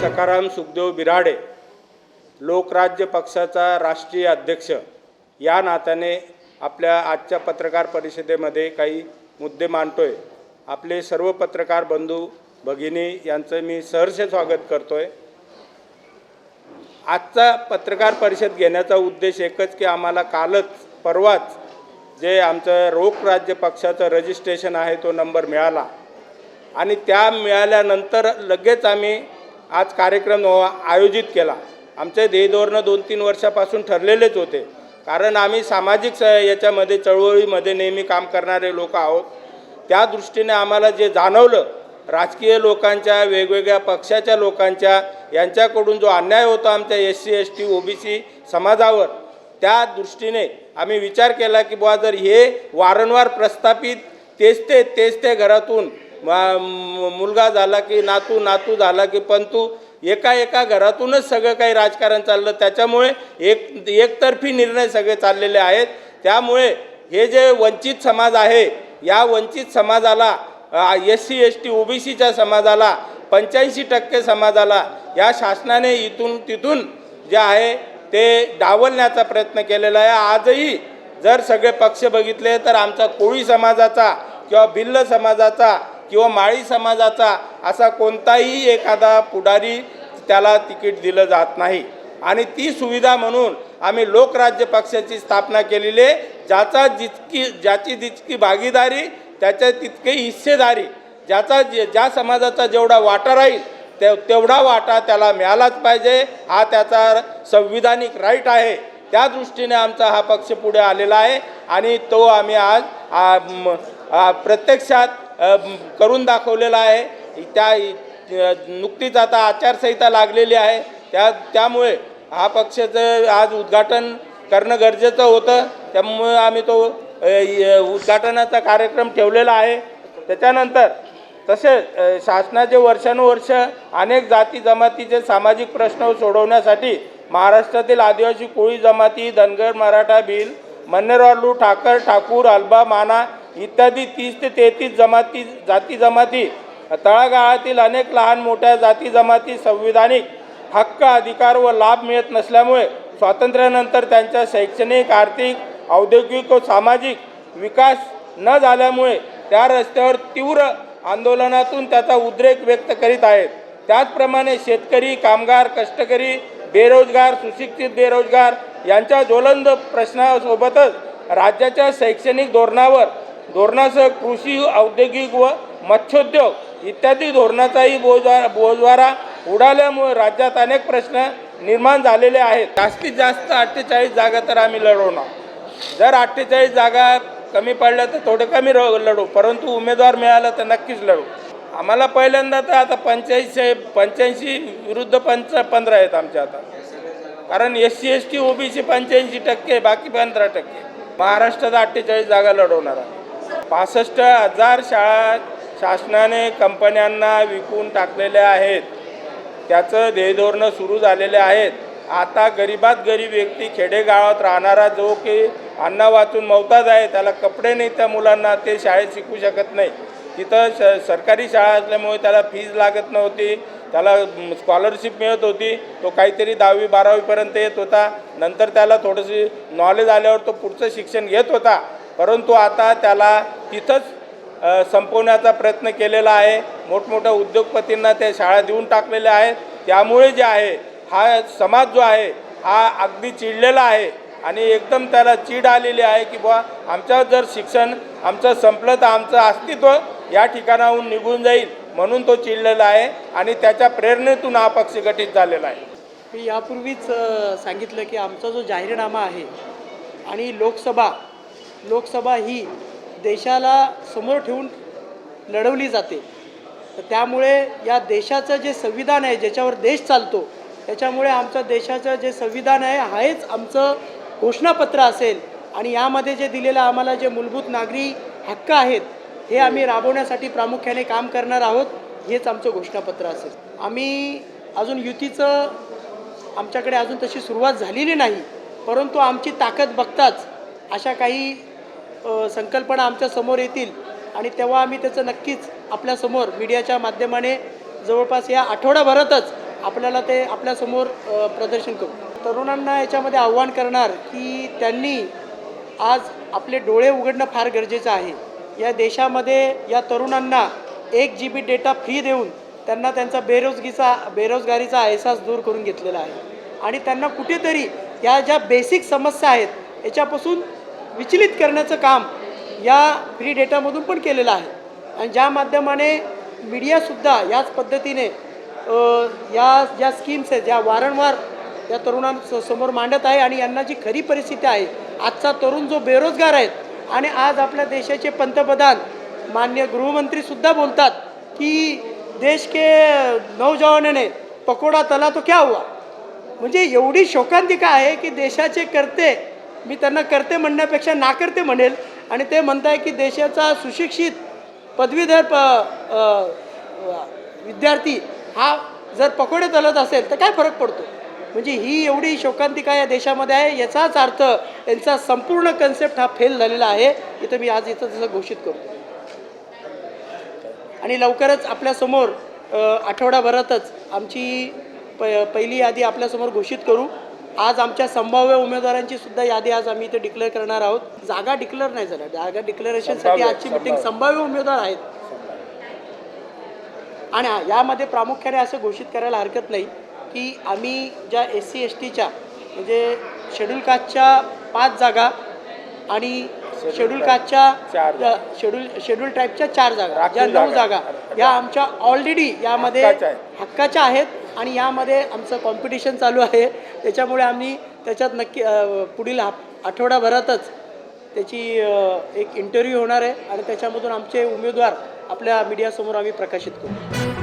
सखाराम सुखदेव बिराडे लोकराज्य पक्षाचा राष्ट्रीय अध्यक्ष. या नात्याने आपल्या आजच्या पत्रकार परिषदेमध्ये काही मुद्दे मांडतोय. आपले सर्व पत्रकार बंधू भगिनी यांचं मी सहर्ष स्वागत करतोय. आजचा पत्रकार परिषद घेण्याचा उद्देश एकच की आम्हाला कालच परवाच जे आमचं रोख राज्य पक्षाचं रजिस्ट्रेशन आहे तो नंबर मिळाला. आणि त्या मिळाल्यानंतर लगेच आम्ही आज कार्यक्रम आयोजित केला. आमचे ध्येयधोरणं दोन तीन वर्षापासून ठरलेलेच होते. कारण आम्ही सामाजिक स याच्यामध्ये चळवळीमध्ये नेहमी काम करणारे लोक आहोत. त्या दृष्टीने आम्हाला जे जाणवलं राजकीय लोकांच्या वेगवेगळ्या पक्षाच्या लोकांच्या यांच्याकडून जो अन्याय होता आमच्या S C S T O B C समाजावर त्या दृष्टीने आम्ही विचार केला की बुवा जर हे वारंवार प्रस्थापित तेच ते तेच ते घरातून मुलगा झाला की नातू नातू झाला की पंतू एका एका घरातूनच सगळं काही राजकारण चाललं. त्याच्यामुळे एक एकतर्फी निर्णय सगळे चाललेले आहेत. त्यामुळे हे जे वंचित समाज आहे या वंचित समाजाला S C S T O B सीच्या समाजाला पंच्याऐंशी टक्के समाजाला या शासनाने इथून तिथून जे आहे ते डावलण्याचा प्रयत्न केलेला आहे. आजही जर सगळे पक्ष बघितले तर आमचा कोळी समाजाचा किंवा भिल्ल समाजाचा किंवा माळी समाजाचा असा कोणताही एखादा पुढारी त्याला तिकीट दिलं जात नाही. आणि ती सुविधा म्हणून आम्ही लोकराज्य पक्षाची स्थापना केलेली आहे ज्याचा जितकी ज्याची जितकी भागीदारी त्याच्या तितकी हिस्सेदारी ज्याचा जे ज्या समाजाचा जेवढा वाटा राहील ते तेवढा वाटा त्याला मिळालाच पाहिजे. हा त्याचा संविधानिक राईट आहे. त्या दृष्टीने आमचा हा पक्ष पुढे आलेला आहे. आणि तो आम्ही आज प्रत्यक्षात करून दाखवलेला आहे. त्या नुकतीच आता आचारसंहिता लागलेली आहे. त्या त्यामुळे हा पक्षाचं आज उद्घाटन करणं गरजेचं होतं. त्यामुळे आम्ही तो उद्घाटनाचा कार्यक्रम ठेवलेला आहे. त्याच्यानंतर तसेच शासनाचे वर्षानुवर्ष अनेक जाती जमातीचे सामाजिक प्रश्न सोडवण्यासाठी महाराष्ट्रातील आदिवासी कोळी जमाती धनगर मराठा भिल मन्नेरवालू ठाकर ठाकूर अल्बा माना इत्यादी तीस ते तेहतीस जमाती जाती जमाती. तळागाळातील अनेक लहान मोठ्या जाती जमाती संविधानिक हक्क अधिकार व लाभ मिळत नसल्यामुळे स्वातंत्र्यानंतर त्यांच्या शैक्षणिक आर्थिक औद्योगिक व सामाजिक विकास न झाल्यामुळे त्या रस्त्यावर तीव्र आंदोलनातून त्याचा उद्रेक व्यक्त करीत आहेत. त्याचप्रमाणे शेतकरी कामगार कष्टकरी बेरोजगार सुशिक्षित बेरोजगार यांच्या ज्वलंत प्रश्नासोबतच राज्याच्या शैक्षणिक धोरणावर धोरणासह कृषी औद्योगिक व मत्स्योद्योग इत्यादी धोरणाचाही बोजवा बोजवारा उडाल्यामुळे राज्यात अनेक प्रश्न निर्माण झालेले आहेत. जास्तीत जास्त अठ्ठेचाळीस जागा तर आम्ही लढवणार. जर अठ्ठेचाळीस जागा कमी पडल्या तर थोडे कमी र- लढू. परंतु उमेदवार मिळाला तर नक्कीच लढू. आम्हाला पहिल्यांदा तर आता पंच्याऐंशी पंच्याऐंशी विरुद्ध पंच पंधरा आहेत आमच्या आता. कारण S C S T O B C पंच्याऐंशी टक्के बाकी पंधरा टक्के. महाराष्ट्रात अठ्ठेचाळीस जागा लढवणार आहे पासष्ट हजार शाळा शासनाने कंपन्यांना विकून टाकलेल्या आहेत. त्याचं ध्येयधोरणं सुरू झालेले आहेत. आता गरीबात गरीब व्यक्ती खेडेगावात राहणारा जो की अन्न वाचून मवताज आहे त्याला कपडे नाही त्या मुलांना ते शाळेत शिकू शकत नाही. तिथं श सरकारी शाळा असल्यामुळे त्याला फीज लागत नव्हती. त्याला स्कॉलरशिप मिळत होती. तो काहीतरी दहावी बारावीपर्यंत येत होता. नंतर त्याला थोडंशी नॉलेज आल्यावर तो पुढचं शिक्षण घेत होता. परंतु आता त्याला तिथंच संपवण्याचा प्रयत्न केलेला आहे. मोठमोठ्या उद्योगपतींना त्या शाळा देऊन टाकलेल्या आहेत. त्यामुळे जे आहे हा समाज जो आहे हा अगदी चिडलेला आहे. आणि एकदम त्याला चीड आलेली आहे की बुवा आमचं जर शिक्षण आमचं संपलं तर आमचं अस्तित्व या ठिकाणाहून निघून जाईल म्हणून तो चिडलेला आहे आणि त्याच्या प्रेरणेतून हा पक्ष गठीत झालेला आहे. मी यापूर्वीच सांगितलं की आमचा जो जाहीरनामा आहे आणि लोकसभा लोकसभा ही देशाला समोर ठेवून लढवली जाते. तर त्यामुळे या देशाचं जे संविधान आहे ज्याच्यावर देश चालतो त्याच्यामुळे आमचं देशाचं जे संविधान आहे हेच आमचं घोषणापत्र असेल. आणि यामध्ये जे दिलेलं आम्हाला जे मूलभूत नागरी हक्क आहेत हे आम्ही राबवण्यासाठी प्रामुख्याने काम करणार आहोत हेच आमचं घोषणापत्र असेल. आम्ही अजून युतीचं आमच्याकडे अजून तशी सुरुवात झालेली नाही परंतु आमची ताकद बघताच अशा काही संकल्पना आमच्यासमोर येतील आणि तेव्हा आम्ही त्याचं नक्कीच आपल्यासमोर मीडियाच्या माध्यमाने जवळपास या आठवड्याभरातच आपल्याला ते आपल्यासमोर प्रदर्शन करू. तरुणांना याच्यामध्ये आव्हान करणार की त्यांनी आज आपले डोळे उघडणं फार गरजेचं आहे. या देशामध्ये या तरुणांना एक जी बी डेटा फ्री देऊन त्यांना त्यांचा बेरोजगीचा बेरोजगारीचा अहसास दूर करून घेतलेला आहे. आणि त्यांना कुठेतरी या ज्या बेसिक समस्या आहेत याच्यापासून विचलित करण्याचं काम या फ्री डेटामधून पण केलेलं आहे. आणि ज्या माध्यमाने मीडियासुद्धा याच पद्धतीने या ज्या स्कीम्स आहेत ज्या वारंवार या तरुणांसमोर मांडत आहे आणि यांना जी खरी परिस्थिती आहे आजचा तरुण जो बेरोजगार आहेत आणि आज आपल्या देशाचे पंतप्रधान मान्य गृहमंत्रीसुद्धा बोलतात की देश के नौजवानाने पकोडा तला तो क्या हुआ? म्हणजे एवढी शोकांतिका आहे की देशाचे करते मी त्यांना करते म्हणण्यापेक्षा नाकर्ते म्हणेल. आणि ते म्हणताय की देशाचा सुशिक्षित पदवीधर प विद्यार्थी हा जर पकोडे तलत असेल तर काय फरक पडतो? म्हणजे ही एवढी शोकांतिका या देशामध्ये आहे याचाच अर्थ यांचा संपूर्ण कन्सेप्ट हा फेल झालेला आहे. इथं मी आज इथं तसं घोषित करतो. आणि लवकरच आपल्यासमोर आठवडाभरातच आमची प पहिली यादी आपल्यासमोर घोषित करू. आज आमच्या संभाव्य उमेदवारांची सुद्धा यादी आज आम्ही इथे डिक्लेअर करणार आहोत. जागा डिक्लेअर नाही झाल्या. जागा डिक्लेरेशनसाठी आजची मिटिंग संभाव्य. उमेदवार आहेत. आणि यामध्ये प्रामुख्याने असं घोषित करायला हरकत नाही की आम्ही ज्या एस सी एस टीच्या म्हणजे शेड्यूल कास्टच्या पाच जागा आणि शेड्यूल कास्टच्या शेड्यूल शेड्यूल टाईपच्या चार जागा. ज्या नऊ जागा. जागा. या आमच्या ऑलरेडी यामध्ये हक्काच्या आहेत. आणि यामध्ये आमचं कॉम्पिटिशन चालू आहे. त्याच्यामुळे आम्ही त्याच्यात नक्की पुढील हा- आठवडाभरातच त्याची एक इंटरव्ह्यू होणार आहे. आणि त्याच्यामधून आमचे उमेदवार आपल्या मीडियासमोर आम्ही प्रकाशित करू.